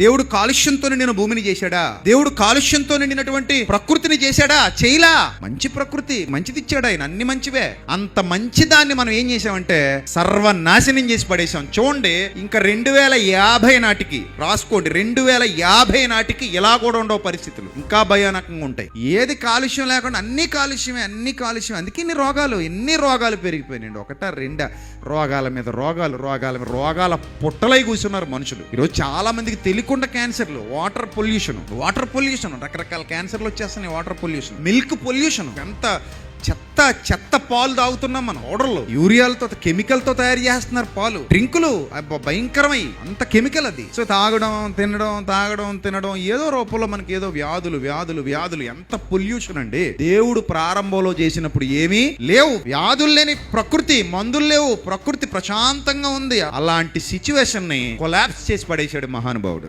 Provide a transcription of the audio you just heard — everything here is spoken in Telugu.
దేవుడు కాలుష్యంతో నిండిన భూమిని చేశాడా? దేవుడు కాలుష్యంతో నిండినటువంటి ప్రకృతిని చేశాడా? చేయలా. మంచి ప్రకృతి మంచిది ఇచ్చాడు ఆయన అన్ని మంచివే. అంత మంచి దాన్ని మనం ఏం చేసామంటే సర్వనాశనం చేసి పడేసాం చూడండి ఇంకా రెండు వేల యాభై నాటికి రాసుకోండి రెండు వేల యాభై నాటికి ఇలా కూడా ఉండవు పరిస్థితులు. ఇంకా భయానకంగా ఉంటాయి. ఏది కాలుష్యం లేకుండా అన్ని కాలుష్యమే అన్ని కాలుష్యం అందుకే ఇన్ని రోగాలు ఎన్ని రోగాలు పెరిగిపోయినాయండి. ఒకట రెండా రోగాల మీద రోగాలు రోగాల మీద రోగాల పుట్టలై కూర్చున్నారు మనుషులు. ఈరోజు చాలా మందికి తెలియకుండా క్యాన్సర్లు వాటర్ పొల్యూషన్ వాటర్ పొల్యూషన్ రకరకాల క్యాన్సర్లు వచ్చేస్తున్నాయి వాటర్ పొల్యూషన్. మిల్క్ పొల్యూషన్ ఎంత చెత్త చెత్త పాలు తాగుతున్నాం మనం ఓడర్లు యూరియాలతో కెమికల్తో తయారు చేస్తున్నారు పాలు. డ్రింకులు అబ్బా, భయంకరమై అంత కెమికల్ అది. సో తాగడం తినడం తాగడం తినడం ఏదో రూపంలో మనకి ఏదో వ్యాధులు వ్యాధులు వ్యాధులు. ఎంత పొల్యూషన్ అండి. దేవుడు ప్రారంభంలో చేసినప్పుడు ఏమీ లేవు. వ్యాధులు లేని ప్రకృతి మందులు లేవు. ప్రకృతి ప్రశాంతంగా ఉంది. అలాంటి సిచ్యువేషన్ని కొలాప్స్ చేసి పడేశాడు మహానుభావుడు.